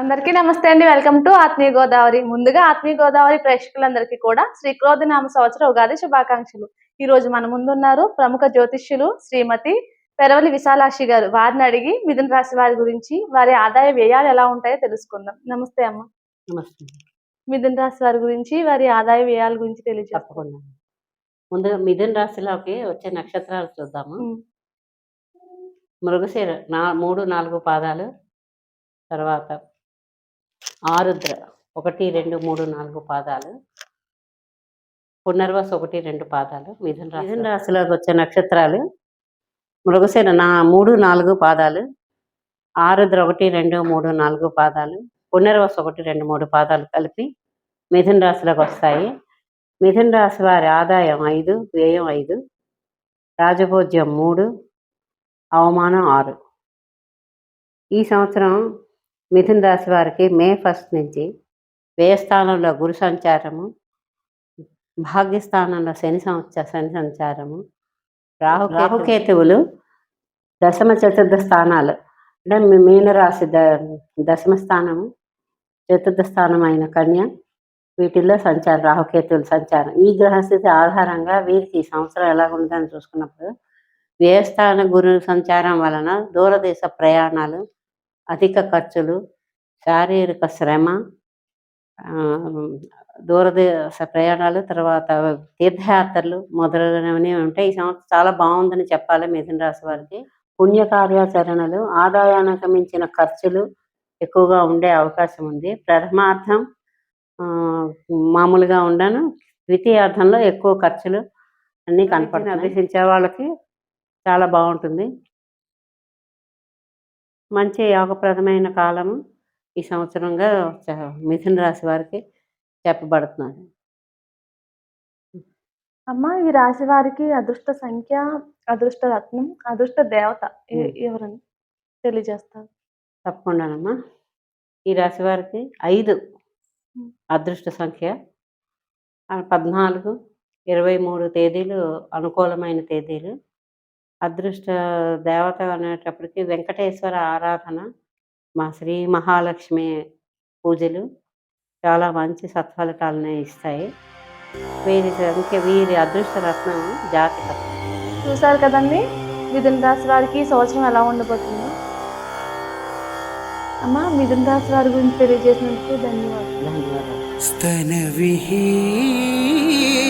అందరికీ నమస్తే అండి. వెల్కమ్ టు ఆత్మీయ గోదావరి. ముందుగా ఆత్మీయ గోదావరి ప్రేక్షకులందరికీ కూడా శ్రీ క్రోధ నామ సంవత్సర ఉగాది శుభాకాంక్షలు. ఈ రోజు మన ముందున్నారు ప్రముఖ జ్యోతిష్యులు శ్రీమతి పెరవలి విశాలాక్షి గారు. వారిని అడిగి మిథున రాశి వారి గురించి వారి ఆదాయ వ్యయాలు ఎలా ఉంటాయో తెలుసుకుందాం. నమస్తే అమ్మ. నమస్తే. మిథున రాశి వారి గురించి వారి ఆదాయ వ్యయాల గురించి తెలియజేస్తాం. తప్పకుండా. ముందుగా మిథున రాశిలోకి వచ్చే నక్షత్రాలు చూద్దాము. మృగశిర నా మూడు నాలుగు పాదాలు. తర్వాత ఆరుద్ర. ఒకటి రెండు మూడు నాలుగు పాదాలు. పునర్వసు ఒకటి రెండు పాదాలు. మిథున మిథున రాశిలోకి వచ్చే నక్షత్రాలు. మృగశిర నా మూడు నాలుగు పాదాలు. ఆరుద్ర ఒకటి రెండు మూడు నాలుగు పాదాలు. పునర్వసు ఒకటి రెండు మూడు పాదాలు కలిపి మిథున రాశిలోకి వస్తాయి. మిథున రాశి వారి ఆదాయం ఐదు వ్యయం ఐదు. రాజభోజ్యం మూడు అవమానం ఆరు. ఈ సంవత్సరం మిథున రాశి వారికి మే ఫస్ట్ నుంచి వ్యయస్థానంలో గురు సంచారము భాగ్యస్థానంలో శని సంవత్సర శని సంచారము రాహు రాహుకేతువులు దశమ చతుర్థ స్థానాలు. అంటే మీనరాశి ద దశమ స్థానము చతుర్థ స్థానం అయిన కన్య వీటిల్లో సంచారం రాహుకేతువుల సంచారం. ఈ గ్రహస్థితి ఆధారంగా వీరికి ఈ సంవత్సరం ఎలా ఉందని చూసుకున్నప్పుడు వ్యయస్థాన గురు సంచారం వలన దూరదేశ ప్రయాణాలు అధిక ఖర్చులు శారీరక శ్రమ దూరదేశ ప్రయాణాలు తర్వాత తీర్థయాత్రలు మొదలైనవి ఉంటాయి. ఈ సంవత్సరం చాలా బాగుందని చెప్పాలి మిథున రాశి వారికి. పుణ్య కార్యాచరణలు ఆదాయానికి మించిన ఖర్చులు ఎక్కువగా ఉండే అవకాశం ఉంది. ప్రథమార్థం మామూలుగా ఉండను. ద్వితీయార్థంలో ఎక్కువ ఖర్చులు అన్ని కనపడుతున్నాయి. అభ్యసించే వాళ్ళకి చాలా బాగుంటుంది. మంచి యోగప్రదమైన కాలము ఈ సంవత్సరంగా మిథున రాశి వారికి చెప్పబడుతున్నది అమ్మ ఈ రాశి వారికి అదృష్ట సంఖ్య అదృష్ట రత్నం అదృష్ట దేవత. ఎవరని తెలియజేస్తారు తప్పకుండానమ్మా ఈ రాశి వారికి ఐదు. అదృష్ట సంఖ్య పద్నాలుగు ఇరవై మూడు తేదీలు అనుకూలమైన తేదీలు అదృష్ట దేవత అనేటప్పటికి వెంకటేశ్వర ఆరాధన మా శ్రీ మహాలక్ష్మి పూజలు చాలా మంచి సత్ఫలితాలను ఇస్తాయి. వీరి సంఖ్య వీరి అదృష్ట రత్నం జాతకం చూసారు కదండి? మిథున రాశి వారికి సంవత్సరం ఎలా ఉండబోతుందో. అమ్మ మిథున రాశి వారి గురించి తెలియజేసినందుకు ధన్యవాదాలు. ధన్యవాదాలు.